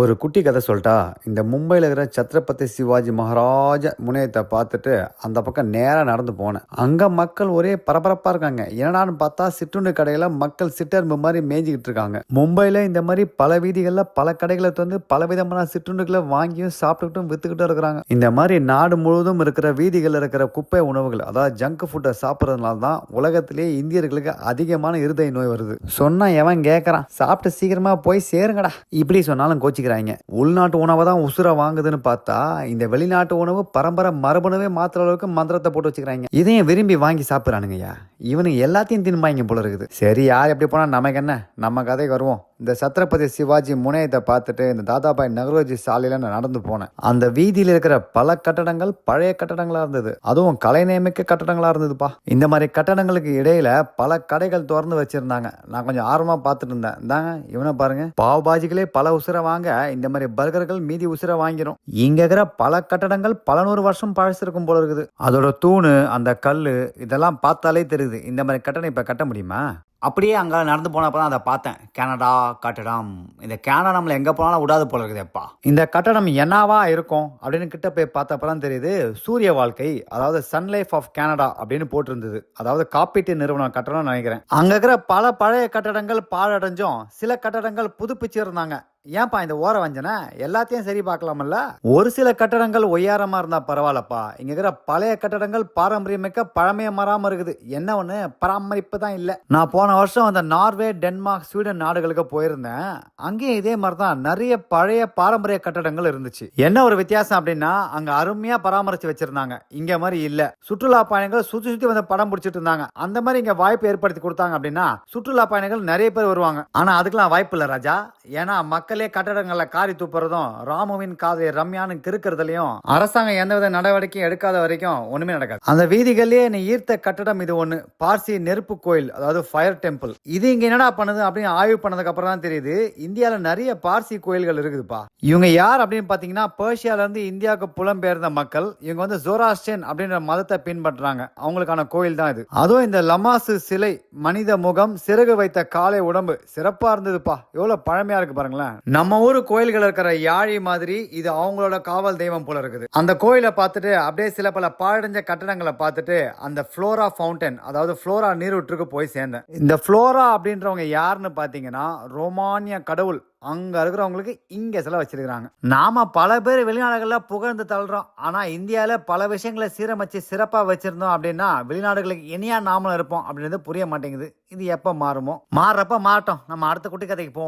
ஒரு குட்டி கதை சொல்லிட்டா இந்த மும்பையில் இருக்கிற சத்ரபதி சிவாஜி மகாராஜ முனையத்தை பார்த்துட்டு அந்த பக்கம் நேராக நடந்து போனேன். அங்கே மக்கள் ஒரே பரபரப்பாக இருக்காங்க. என்னடான்னு பார்த்தா சிற்றுண்டு கடையில் மக்கள் சிட்டர்ம்பு மாதிரி மேய்ஞ்சிக்கிட்டு இருக்காங்க. மும்பையில் இந்த மாதிரி பல வீதிகளில் பல கடைகளை வந்து பல விதமான சிற்றுண்டுகளை வாங்கியும் சாப்பிட்டுக்கிட்டும் வித்துக்கிட்டும் இருக்கிறாங்க. இந்த மாதிரி நாடு முழுவதும் இருக்கிற வீதிகளில் இருக்கிற குப்பை உணவுகள் அதாவது ஜங்க் ஃபுட்டை சாப்பிட்றதுனால தான் உலகத்திலேயே இந்தியர்களுக்கு அதிகமான இருதய நோய் வருது. சொன்னால் எவன் கேட்கறான் சாப்பிட்டு சீக்கிரமாக போய் சேருங்கடா. இப்படி சொன்னாலும் நினைக்கிறாங்க. உள்நாட்டு உணவை தான் உசுரை வாங்குதுன்னு பார்த்தா இந்த வெளிநாட்டு உணவு பரம்பரை மரபணுவே மாத்துற அளவுக்கு மந்திரத்தை போட்டு வச்சுக்கிறாங்க. இதையும் விரும்பி வாங்கி சாப்பிட்றானுங்கய்யா. இவனுங்க எல்லாத்தையும் தின்பாங்க போல இருக்குது. சரி யார் எப்படி போனால் நமக்கு என்ன? நம்ம கதைக்கு வருவோம். இந்த சத்ரபதி சிவாஜி முனையத்தை பார்த்துட்டு இந்த தாதாபாய் நகரோஜி சாலையில் நான் நடந்து போனேன். அந்த வீதியில் இருக்கிற பல கட்டடங்கள் பழைய கட்டடங்களாக இருந்தது. அதுவும் கலைநேமிக்க கட்டடங்களாக இருந்ததுப்பா. இந்த மாதிரி கட்டடங்களுக்கு இடையில பல கடைகள் திறந்து வச்சிருந்தாங்க. நான் கொஞ்சம் ஆர்வமாக பார்த்துட்டு இருந்தேன். இந்தாங்க இவனை பாருங்க. பாவ் பாஜிகளே பல உசுரை வாங்க இந்த மாதிரி பர்கர்கள் மீதி உசிர வாங்கிரும். இங்க இருக்கிற பல கட்டடங்கள் பல நூறு வருஷம் பழசிருக்கும் போல இருக்குது. அதோட தூணு அந்த கல் இதெல்லாம் பார்த்தாலே தெரியுது. இந்த மாதிரி கட்டணம் இப்ப கட்ட முடியுமா? அப்படியே அங்கே நடந்து போனப்போ தான் அதை பார்த்தேன். கனடா கட்டடம். இந்த கனடாமில் எங்கே போனாலும் விடாது போல இருக்குதுப்பா. இந்த கட்டடம் என்னவா இருக்கும் அப்படின்னு கிட்ட போய் பார்த்தப்ப தான் தெரியுது சூரிய வாழ்க்கை அதாவது சன் லைஃப் ஆஃப் கனடா அப்படின்னு போட்டிருந்தது. அதாவது காப்பீட்டு நிறுவனம் கட்டடம்னு நினைக்கிறேன். அங்கே இருக்கிற பல பழைய கட்டடங்கள் பாழடைஞ்சும் சில கட்டடங்கள் புதுப்பிச்சிருந்தாங்க. ஏன்பா இந்த ஓர வஞ்சனை? எல்லாத்தையும் சரி பார்க்கலாமல்ல ஒரு சில கட்டடங்கள் ஒய்யாரமா இருந்தா பரவாயில்லப்பா. இங்க இருக்கிற பழைய கட்டடங்கள் பாரம்பரியமிக்க பழமைய மறாம இருக்குது. என்ன ஒண்ணு? பராமரிப்பு தான் இல்லை. நான் போன வருஷம் அந்த நார்வே டென்மார்க் ஸ்வீடன் நாடுகளுக்கு போயிருந்தேன். அங்கேயும் இதே மாதிரி தான் நிறைய பழைய பாரம்பரிய கட்டடங்கள் இருந்துச்சு. என்ன ஒரு வித்தியாசம் அப்படின்னா அங்க அருமையா பராமரிச்சு வச்சிருந்தாங்க. இங்க மாதிரி இல்ல. சுற்றுலா பயணிகள் சுத்தி சுத்தி வந்து படம் பிடிச்சிட்டு இருந்தாங்க. அந்த மாதிரி இங்க வாய்ப்பு ஏற்படுத்தி கொடுத்தாங்க அப்படின்னா சுற்றுலா பயணிகள் நிறைய பேர் வருவாங்க. ஆனா அதுக்கெல்லாம் வாய்ப்பு இல்ல ராஜா. ஏன்னா மக்களே கட்டடங்களில் காரி துப்புறதும் ராமுவின் காதலை ரம்யான்னு கிறுக்கிறதுலயும் அரசாங்கம் எந்தவித நடவடிக்கையும் எடுக்காத வரைக்கும் ஒண்ணுமே நடக்காது. அந்த வீதிகளிலேயே நீ ஈர்த்த கட்டடம் இது ஒண்ணு. பார்சி நெருப்பு கோயில் அதாவது ஃபயர் டெம்பிள் இது இங்க என்னடா பண்ணுது அப்படின்னு ஆய்வு பண்ணதுக்கு அப்புறம் தான் தெரியுது. இந்தியால நிறைய பார்சி கோயில்கள் இருக்குதுப்பா. இவங்க யார் அப்படின்னு பாத்தீங்கன்னா பேர்ஷியால இருந்து இந்தியாவுக்கு புலம்பெயர்ந்த மக்கள். இவங்க வந்து ஜோராஸ்டன் அப்படின்ற மதத்தை பின்பற்றாங்க. அவங்களுக்கான கோயில் தான் இது. அதுவும் இந்த லமாசு சிலை மனித முகம் சிறகு வைத்த காலை உடம்பு சிறப்பா இருந்ததுப்பா. எவ்வளவு பழமையா இருக்கு பாருங்களேன். நம்ம ஊர் கோயில்கள் இருக்கிற யாழி மாதிரி இது அவங்களோட காவல் தெய்வம் போல இருக்குது. அந்த கோயிலை பார்த்துட்டு அப்படியே சில பல பாழடைஞ்ச கட்டடங்களை பார்த்துட்டு அந்த ஃப்ளோரா ஃபவுண்டன் அதாவது ஃப்ளோரா நீரூற்றுக்கு போய் சேர்ந்தேன். இந்த ஃப்ளோரா அப்படின்றவங்க யாருன்னு பார்த்தீங்கன்னா ரோமானிய கடவுள். அங்கே இருக்கிறவங்களுக்கு இங்கே சில வச்சிருக்கிறாங்க. நாம் பல பேர் வெளிநாடுகளில் புகழ்ந்து தள்ளுறோம். ஆனால் இந்தியாவில் பல விஷயங்களை சீரமைச்சு சிறப்பாக வச்சுருந்தோம் அப்படின்னா வெளிநாடுகளுக்கு இனியா நாமளும் இருப்போம் அப்படின்றது புரிய மாட்டேங்குது. இது எப்போ மாறுமோ? மாறுறப்ப மாறட்டும். நம்ம அடுத்த குட்டி கதைக்கு போவோம்.